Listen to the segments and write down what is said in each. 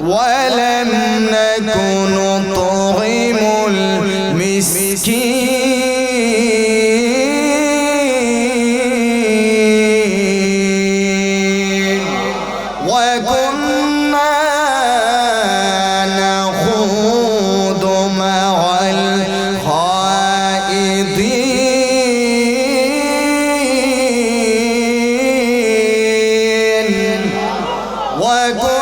ولم نكن نطعم المسكين. وكنا نخوض مع الخائضين وكنا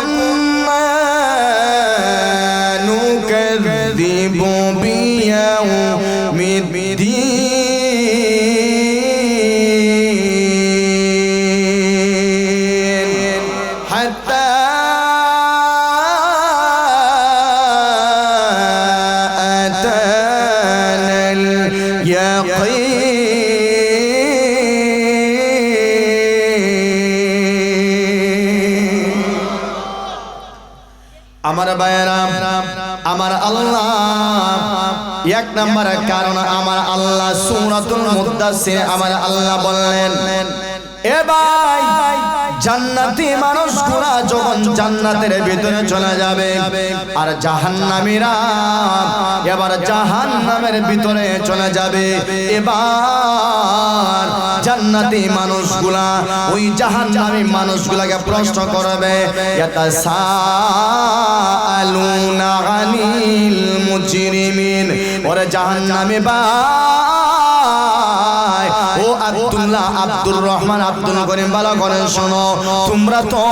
আমার বায়রাম আমার আল্লাহ। এক নম্বর কারণ আমার আল্লাহ সুরাতুল মুদাসসির, আমার আল্লাহ বললেন, এ ভাই, জান্নাতি মানুষগুলা যখন জান্নাতের ভিতরে চলে যাবে, আর জাহান্নামীরা এবার জাহান নামের ভিতরে চলে যাবে। এবার জান্নাতি মানুষগুলা, ওই জাহান নামী মানুষগুলাকে প্রশ্ন করবে, ইয়াতাসাআলুনা আনিল মুজরিমিন? ওরে নামে ভাই ও আব্দুল্লাহ, আব্দুর রহমান, আব্দুল করিম ভালো করে শোনো। তোমরা তো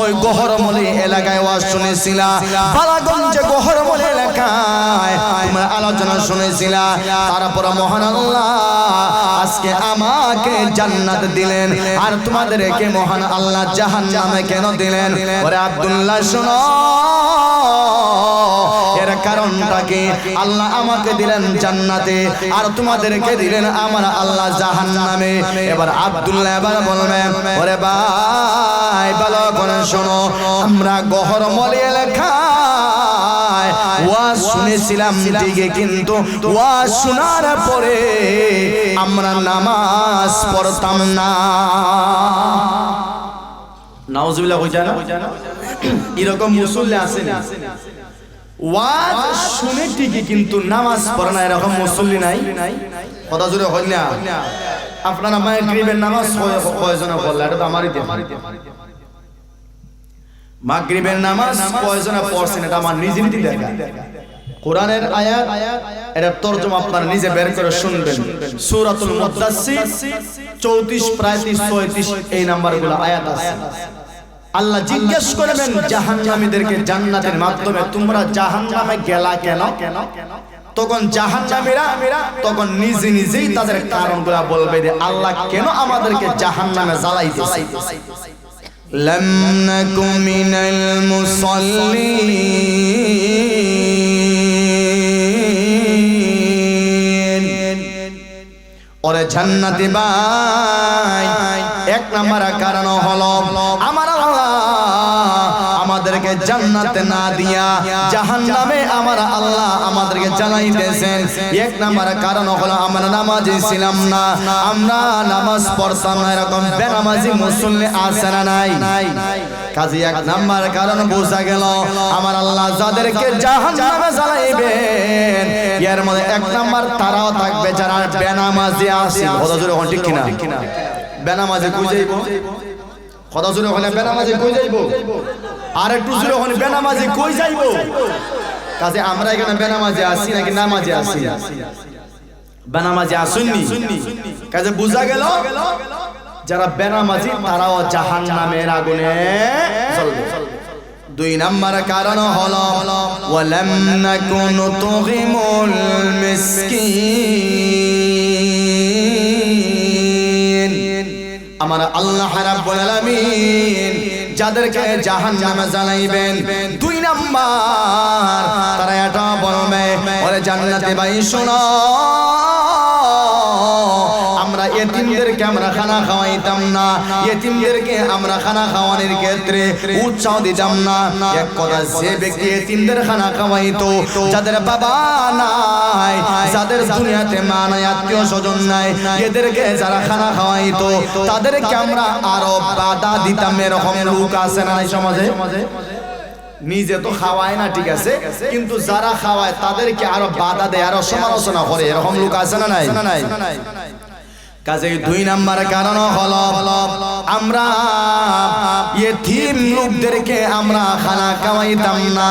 ওই গহরমলি এলাকায় ওয়াজ শুনেছিলা। বালাগঞ্জে গহরমলি এলাকায় তোমরা আলোচনা শুনেছিলা। তারপর মহান আল্লাহ আজকে আমাকে জান্নাত দিলেন। আর তোমাদেরকে মহান আল্লাহ জাহান্নামে কেন দিলেন? ওরে আব্দুল্লাহ, শোনো। এর কারণটা কি? আল্লাহ আমাকে দিলেন জান্নাতে, আর তোমাদেরকে দিলেন আমার আল্লাহ জাহান্নামে। এবার আব্দুল্লাহ এবার বলবে ওরে ভাই ভালো করে শোনো আমরা গহর মলে এলাকায় ওয়াজ শুনেছিলাম ঠিকই কিন্তু ওয়াজ শোনার পরে আমরা নামাজ পড়তাম না। নাউজুবিল্লাহ যায় না? এরকম মুসল্লি আছে না ওয়াজ শুনে ঠিকই কিন্তু নামাজ পড়ে না এরকম মুসল্লি নাই। কথা জুড়ে হল না। আপনারা মায়ের গ্রিবের নামাজ কয়জনে পড়লে? এটা তো আমারই মাগরিবের নামাজ কয়জনে পড়ছেন এটা আমার নিজেরই দেখা। কোরআনের আয়াত এটা তরজমা আপনারা নিজে বের করে শুনবেন। সূরাতুল মুদাসসির 34 প্রায় 36 এই নাম্বারগুলো আয়াত আছে। আল্লাহ জিজ্ঞেস করবেন জাহান্নামীদেরকে জান্নাতের মাধ্যমে তোমরা জাহান্নামে গেলা কেন তখন জাহান্নামীরা তখন নিজে নিজেই তাদের কারণগুলো বলবে যে আল্লাহ কেন আমাদেরকে জাহান্নামে জ্বালাইতেছে لم نكن من المصلين ওরে জান্নাতি ভাই এক নাম্বার কারণ হলো আমার আল্লাহ আমাদেরকে জান্নাতে না দিয়া জাহান্নামে আমার আল্লাহ আমাদেরকে জানাইতেছেন এক নাম্বার কারণ হলো আমরা নামাজি ছিলাম না। আমরা নামাজ পড়তাম না, এরকম বেনামাজি মুসল্লি আছে না নাই? কাজে এক নাম্বার কারণ বোঝা গেল, আমার আল্লাহ যাদেরকে জাহান্নামে জ্বালাইবেন, এর মধ্যে এক নাম্বার তারাও থাকবে যারা বেনামাজি আছে। কথা জোরে ঠিক কিনা? বেনামাজি যাইব? কথা জোরে হলে বেনামাজি আর একটু জোরে হলে বেনামাজি কই যাইব? কাজে আমরা এখানে বেনামাজি আছি নাকি নামাজি আছি? বেনামাজি আসুননি? কাজে বোঝা গেল, যারা বেনামাজি, তারাও জাহান নামের আগুনে দুই নাম্বার কারণ হলো, ওয়ালাম নাকুনু তুগিমুল মিসকিন। আমার আল্লাহ রাব্বুল আলামিন যাদেরকে জাহান নামে জ্বালাইবেন দুই নাম্বার তারা এটা বলবে ওরে জান্নাতে ভাই শোনো। এতিমদেরকে আমরা খানা খাওয়াইতাম না। এতিমদেরকে আমরা খানা খাওয়ানোর ক্ষেত্রে উৎসাহ দিতাম না। এক কথা যে ব্যক্তি এতিমদের খানা খাওয়াইতো, যাদের বাবা নাই, যাদের দুনিয়াতে মা নাই, আত্মীয় স্বজন নাই, এদেরকে যারা খানা খাওয়াইতো, তাদেরকে আমরা আরও বাধা দিতাম। এরকম লোক আছে না এই সমাজে? নিজে তো খাওয়ায় না, ঠিক আছে? কিন্তু যারা খাওয়ায়, তাদেরকে আরও বাধা দেয়, আরও সমালোচনা করে। এরকম লোক আছে না নাই? কাজে দুই নাম্বার কারণ হল, আমরা এতিম লোকদেরকে আমরা খানা খাওয়াইতাম না।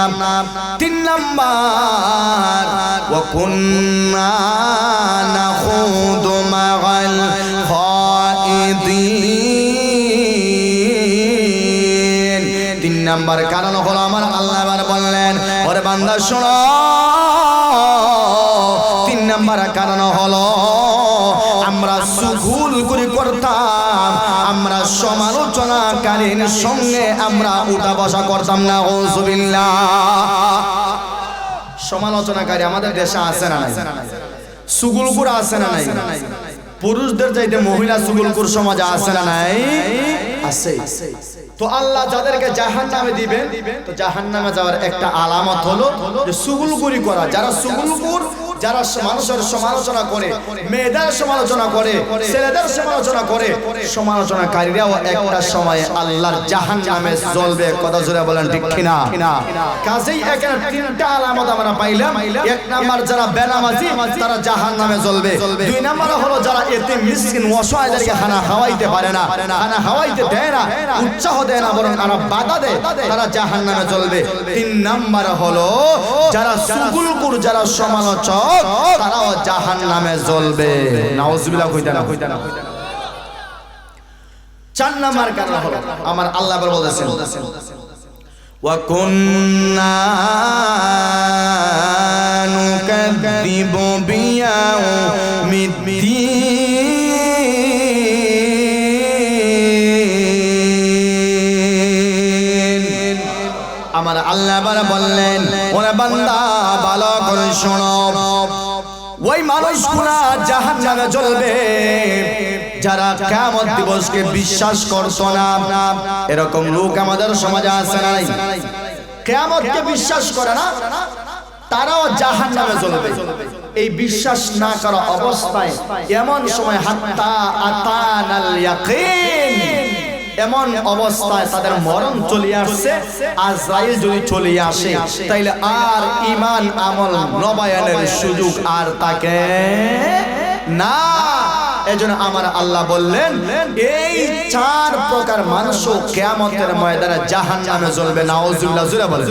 তিন নাম্বার ওয়া কুন্না নাখুদু তিন নাম্বার কারণ হলো, আমার আল্লাহ এবার বললেন, ওরে বান্দা শোনো। তিন নাম্বার কারণ হলো সুগুল করে করতাম আমরা সমালোচনাকারীর সঙ্গে আমরা উঠা বসা করতাম না ও সমালোচনাকারী আমাদের দেশে আছে না নাই? সুগুলকুর আছে না নাই? পুরুষদের চাইতে মহিলা সুগুলকুর সমাজে আছে না নাই? আছে। তো আল্লাহ যাদেরকে জাহান নামে দিবেন, তো জাহান নামে যাওয়ার একটা আলামত হলো যে সুগুলগুরি করা। যারা সুগুলকুর যারা মানুষের সমালোচনা করে, মেয়েদের সমালোচনা করে, ছেলেদের সমালোচনা করে, সমালোচনাকারীরাও একটা সময় আল্লাহর জাহান নামে জ্বলবে। কথা জোরে বলেন ঠিক কিনা? কাজেই এখানে তিনটা আলামত আমরা পাইলাম। এক নাম্বার যারা বেনামাজি, তারা জাহান নামে জ্বলবে। দুই নাম্বার হলো যারা এতে মিসকিন, অসহায়দেরকে খানা খাওয়াইতে পারে না। খানা খাওয়াইতে দেয় না, উৎসাহ দেয় না, বরং তারা বাধা দেয়, তারা জাহান নামে জ্বলবে। তিন নাম্বার হলো যারা সুগুলকুর যারা সমালোচক তারাও জাহান নামে জ্বলবে নাউজুবিল্লাহ কইতা না কইতা না চার নাম্বার কারণ হলো আমার আল্লাহ আবার বলতেছেন وكنا نكذب بيوم الدين আমার আল্লাহ বললেন, ওরে বান্দা, ভালো করে শোনো। ওই মানুষগুলা জাহান নামে জ্বলবে। যারা কেমন দিবসকে বিশ্বাস করতো না। এরকম লোক আমাদের সমাজে আছে নাই। কেমতকে বিশ্বাস করে না, তারাও জাহান নামে জ্বলবে। এই বিশ্বাস না করা অবস্থায় এমন সময় হাত্তা আতানাল ইয়াকিন। এমন অবস্থায় তাদের মরণ চলে আসছে, আজরাইল যদি চলে আসে, তাইলে আর ইমান আমল নবায়নের সুযোগ আর তাকে না। এজন্য আমার আল্লাহ বললেন, এই চার প্রকার মানুষ কেয়ামতের ময়দানে জাহান নামে জ্বলবে। নাউজুবিল্লাহ জুড়ে বলে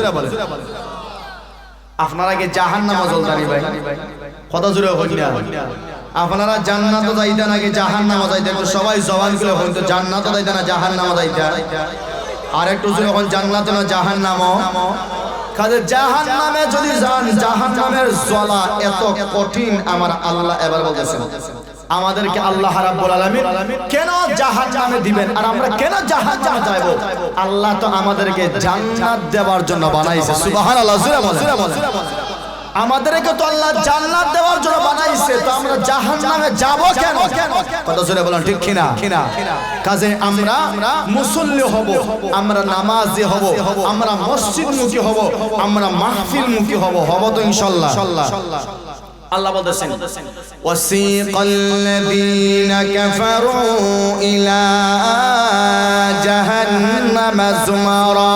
আপনারা কি জাহান নামে জ্বলতানি ভাই? কথা জুড়ে হই না। আপনারা জান্নাত যাইতে নাকি জাহান নামা যাইতে সবাই জবানগুলো হইতো জান্নাত যাইতে না জাহান নামা যাইতে? আর একটু জোরে এখন জান্নাত না জাহান নামো কাজে জাহান নামে যদি যান জাহান নামের জ্বলা এত কঠিন, আমার আল্লাহ এবার বলতেছেন, আমাদেরকে আল্লাহ রাব্বুল আলামিন কেন জাহান্নামে দিবেন? আর আমরা কেন জাহান্নামে যাব আল্লাহ তো আমাদেরকে জান্নাত দেওয়ার জন্য বানাইছে। সুবহানাল্লাহ জোরে বলেন। আমাদেরকে তো আল্লাহ জান্নাত দেওয়ার জন্য বানাইছে তো আমরা জাহান্নামে যাব কেন? কথা শুনে বলেন ঠিক কিনা? কাজে আমরা মুসল্লি হব আমরা নামাজি হব আমরা মসজিদমুখী হব আমরা মাহফিলমুখী হব হব তো ইনশাআল্লাহ আল্লাহ বলতেছেন ওয়াসিকাল্লাযীনা কাফারু ইলা জাহান্নামা যুমারা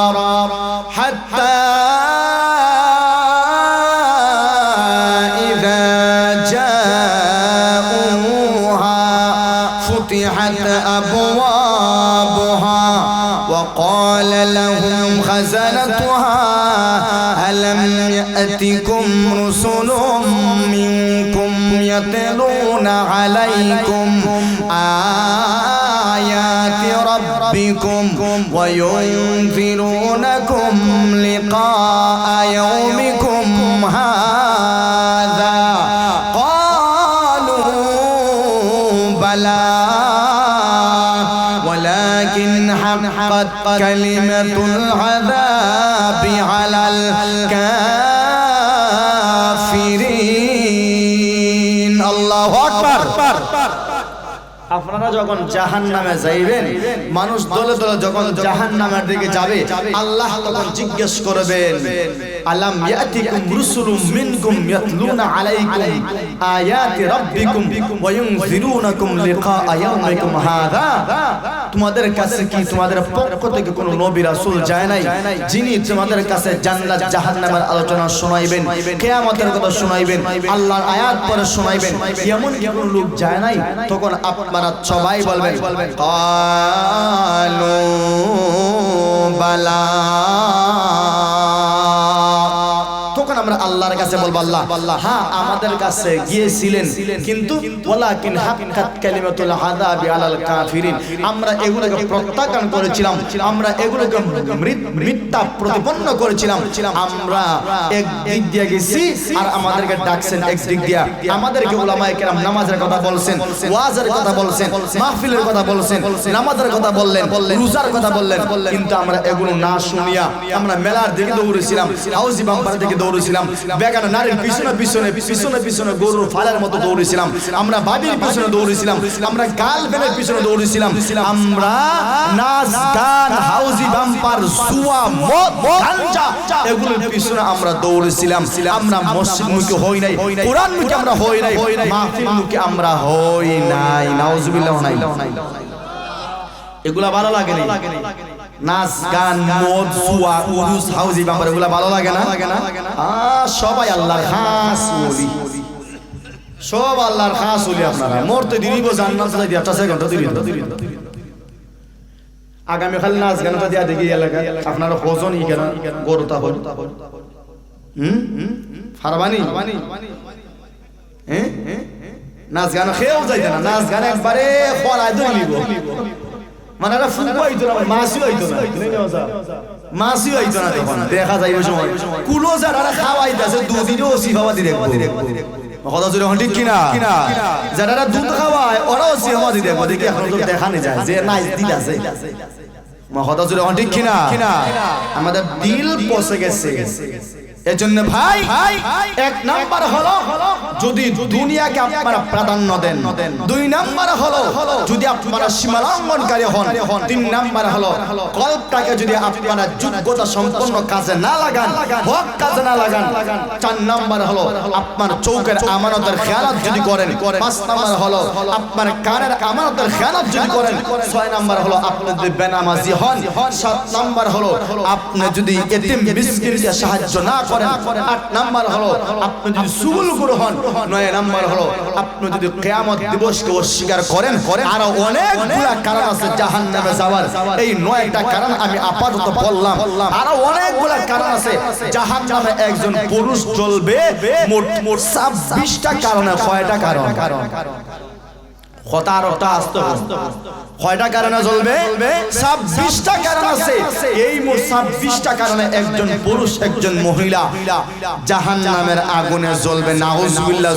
يتلون عليكم آيات ربكم وينذرونكم لقاء يومكم هذا قالوا بلى ولكن حقت كلمة العذاب আপনারা যখন জাহান নামে যাইবেন, মানুষ দলে দলে যখন জাহান নামের দিকে যাবে, আল্লাহ তখন জিজ্ঞেস করবেন আলাম ইয়াতিকুম রুসুলুম মিনকুম ইয়াতলুনা আলাইকুম আয়াতি রাব্বিকুম ওয়া ইউনযিরুনাকুম লিকা ইয়াউমিকুম হাযা তোমাদের কাছে কি তোমাদের পক্ষ থেকে কোনো নবী রাসূল যায় নাই যিনি তোমাদের কাছে জান্নাত জাহান্নামের আলোচনা শোনাইবেন কিয়ামতের কথা শোনাইবেন আল্লাহর আয়াত পড়ে শোনাইবেন এমন কি কোনো লোক যায় নাই তখন আপনারা সবাই বলবেন কালু বালা তখন আমরা আল্লাহর কাছে বলব, আল্লাহ হ্যাঁ আমাদের কাছে গিয়েছিলেন, কিন্তু হাক্কাত কালিমাতুল আলাল কাফিরিন। আমরা এগুলোকে প্রত্যাখ্যান করেছিলাম, আমরা এগুলোকে মিথ্যা প্রতিপন্ন করেছিলাম। আমরা এক দিক দিয়ে গেছি আর আমাদেরকে ডাকছেন এক দিক আমাদেরকে উলামায়ে কেরাম নামাজের কথা বলছেন, ওয়াজের কথা বলছেন, মাহফিলের কথা বলছেন, নামাজের কথা বললেন, রোজার কথা বললেন। কিন্তু আমরা এগুলো না শুনিয়া আমরা মেলার দিকে দৌড়েছিলাম, হাউজি বাম্পার দিকে দৌড়েছিলাম বেগানা নারীর পিছনে পিছনে পিছনে পিছনে গরুর ফালার মতো দৌড়েছিলাম। আমরা বাবির পিছনে দৌড়েছিলাম। আমরা গার্লফ্রেন্ডের পিছনে দৌড়েছিলাম। আমরা নাচ গান হাউজি বাম্পার সুয়া গাঞ্জা। এগুলোর পিছনে আমরা দৌড়েছিলাম। আমরা মসজিদ মুখে হই নাই। কোরআন মুখে আমরা হই নাই। মাহফিল মুখে আমরা হই নাই। নাউজুবিল্লাহ নাই। এগুলা ভালো লাগে না নাচ, গান, মদ, সুয়া, উরুস, হাউজি, বাম্পার, এগুলা ভালো লাগে না? সবাই আল্লাহর খাস ওলি। সব আল্লাহর খাস ওলি আপনারা। মরতে দিলিব জান্নাত যাই একটা সেকেন্ড দিলি আগামী খালি নাচ, গানটা দিয়া দেখি এলাকায়। আপনার ওজন ই কেন গরুতা হল। হুম? ফারবানি? নাচ গান, খেয়েও যাইতে না। নাচ গান একবারে খরায় ধরিব মানে একটা ফুকু না মাসিও হইতো না। মাসিও হইতো না। তখন। দেখা যাইব সময়। কুলো যারা খাওয়াইতেছে দুদিনও ওসি খাওয়া দিলে কথা জোরে ঠিক কিনা? যারা দুধ খাওয়ায় ওরাও ওসি দিয়ে দেখব দেখি এখন দেখা নেই যায়। যে নাই দিল আছে কথা হন ঠিক কিনা? আমাদের দিল পচে গেছে। এজন্য ভাই এক নাম্বার হলো যদি দুনিয়াকে আপনারা প্রাধান্য দেন। দুই নাম্বার হলো যদি আপনারা সীমালঙ্ঘনকারী হন। তিন নাম্বার হলো কল্পটাকে যদি আপনারা যোগ্যতা সম্পন্ন কাজে না লাগান হক কাজে না লাগান। চার নাম্বার হলো আপনার চৌকের আমানতের খেয়ালত যদি করেন। পাঁচ নাম্বার হলো আপনার কানের আমানতের খেয়ালত যদি করেন। ছয় নাম্বার হলো আপনি যদি বেনামাজি হন, সাত নাম্বার হলো আপনি যদি এতিম মিসকিনকে সাহায্য না করেন, আট নাম্বার হলো আপনি যদি সুগুল গুরু হন, নয় নাম্বার হলো আপনি যদি কিয়ামত দিবসকে অস্বীকার করেন, আরও অনেকগুলা কারণ আছে জাহান্নামে যাওয়ার। এই নয়টা কারণ আমি আপাতত বললাম। আরও অনেকগুলা কারণ আছে জাহান্নামে একজন পুরুষ চলবে মোট মোট ছাব্বিশটা কারণে কয়টা কারণ? কথা কারণে কারণ একজন পুরুষ, একজন মহিলা আগুনে জ্বলবে।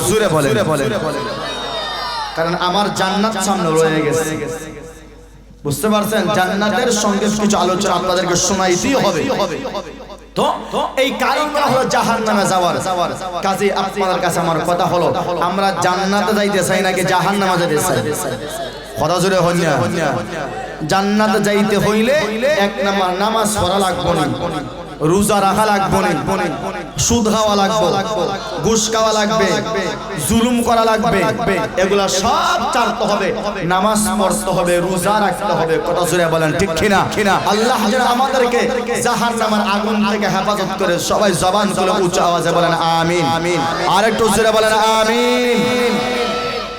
জুড়ে বলে কারণ আমার জান্নাত সামনে রয়ে গেছে। বুঝতে পারছেন? জান্নাতের সঙ্গে কিছু আলোচনা আপনাদেরকে শোনাইতেই হবে। এই হলো যাওয়ার। কাছে আমার কথা হলো, আমরা জান্নাতে যাইতে চাই নাকি জাহান নামে যেতে চাই? কথা জুড়ে হন না। যাইতে হইলে এক নামাজ পড়া রোজা রাখা লাগবো সুদ খাওয়া লাগবে, ঘুষ খাওয়া লাগবে, জুলুম করা লাগবে, এগুলা সব চালতে হবে, নামাজ পড়তে হবে, রোজা রাখতে হবে, কথা জুড়ে বলেন, ঠিক কিনা? কিনা আল্লাহ আমাদেরকে নামার আগুন থেকে হেফাজত করে সবাই জবান উঁচু আওয়াজে বলেন আমিন আমিন। আরেকটু জোরে বলেন, আমিন।